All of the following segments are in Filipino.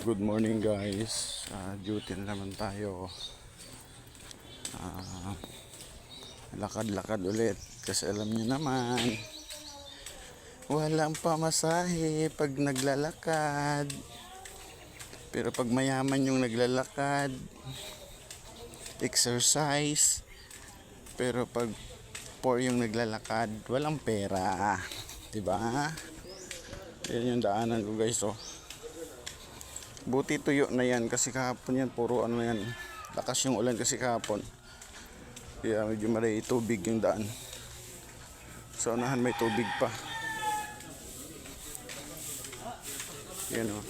Good morning guys. Uh, duty na naman tayo. Ah, lakad-lakad ulit. Kasi alam niyo naman, walang pamasahe pag naglalakad. Pero pag mayaman yung naglalakad, exercise. Pero pag poor yung naglalakad, walang pera. 'Di ba? Yan yung daanan ko guys oh. Buti tuyo na yan kasi kahapon yan puro ano yan. Lakas yung ulan kasi kahapon. Kaya medyo malay tubig yung daan. Sa unahan may tubig pa. Yan o. Yan.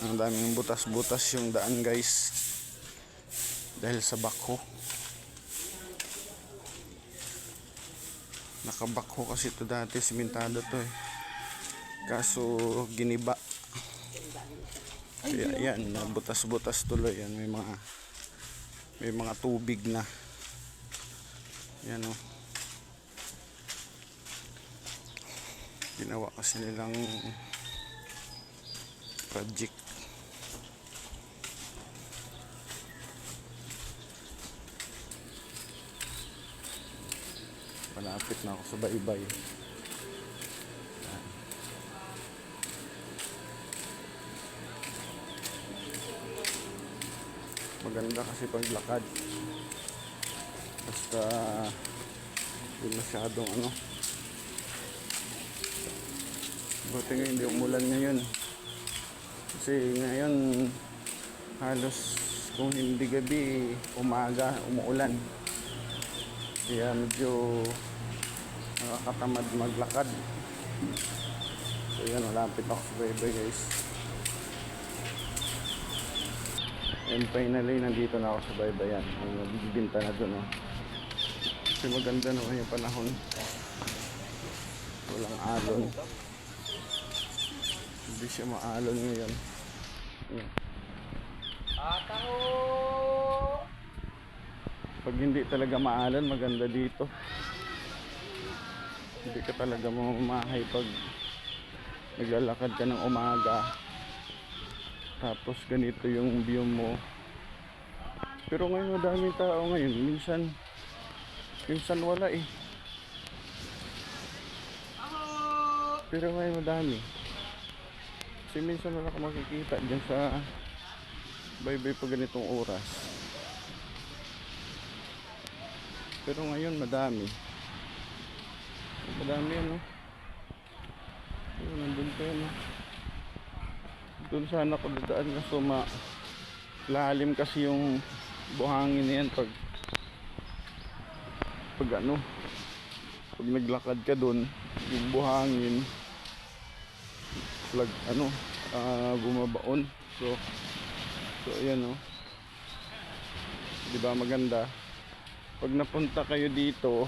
Ang daming butas-butas yung daan guys. Dahil sa bako. Nakabakho kasi ito dati, simentado to eh. Kaso giniba. Kaya yan, butas-butas tuloy yan. May mga may mga tubig na. Yan oh. Ginawa kasi nilang project. Malapit na ako sa baybay. Maganda kasi paglakad. Basta hindi masyadong ano. Buti nga hindi umulan ngayon. Kasi ngayon halos kung hindi gabi, umaga, umuulan. Kaya medyo nakakatamad maglakad. So yan, malapit ako sa baybay guys. And finally, nandito na ako sa baybayan. Ang nagbibinta na doon. Oh. Kasi maganda naman yung panahon. Walang alon. Hindi siya maalon ngayon. Yan. Pag hindi talaga maalon, maganda dito. Hindi ka talaga mamamahay pag naglalakad ka ng umaga. Tapos ganito yung view mo. Pero ngayon madaming tao ngayon. Minsan, minsan wala eh. Pero ngayon madami. Kasi minsan wala ka makikita dyan sa bye-bye pag ganitong oras. Pero ngayon madami. Madami ano. Ayun, nandun pa yun. oh. Doon sana ako dadaan kaso ma lalim kasi yung buhangin na yan pag pag ano pag naglakad ka doon yung buhangin lag ano ah, bumabaon so so ayan oh di ba maganda pag napunta kayo dito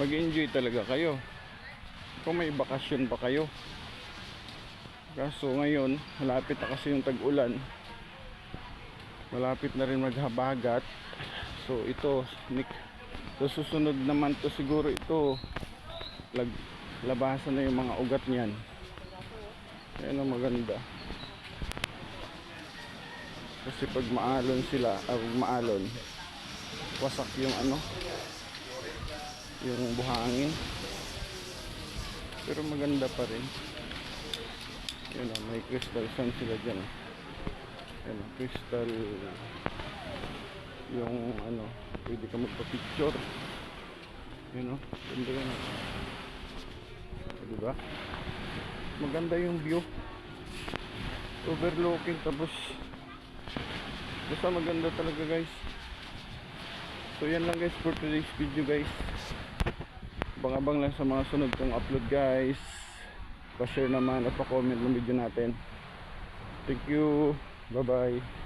mag-enjoy talaga kayo. Kung may bakasyon pa kayo. Kaso ngayon malapit na kasi yung tag-ulan. Malapit na rin maghabagat. So ito so susunod naman to siguro ito. Lag, labasan na yung mga ugat niyan. Yan ang maganda. Kasi pag maalon sila ah, pag maalon wasak yung ano yung buhangin pero maganda pa rin yun o, may crystal sun sila dyan o. Yan o, crystal yung ano, pwede ka magpa-picture. Yun o, ganda yun. O, Diba? Maganda yung view. Overlooking tapos basta maganda talaga guys. So yan lang guys for today's video guys. Abang-abang lang sa mga sunod kong upload guys pa-share naman at pa-comment ng video natin. Thank you. Bye-bye.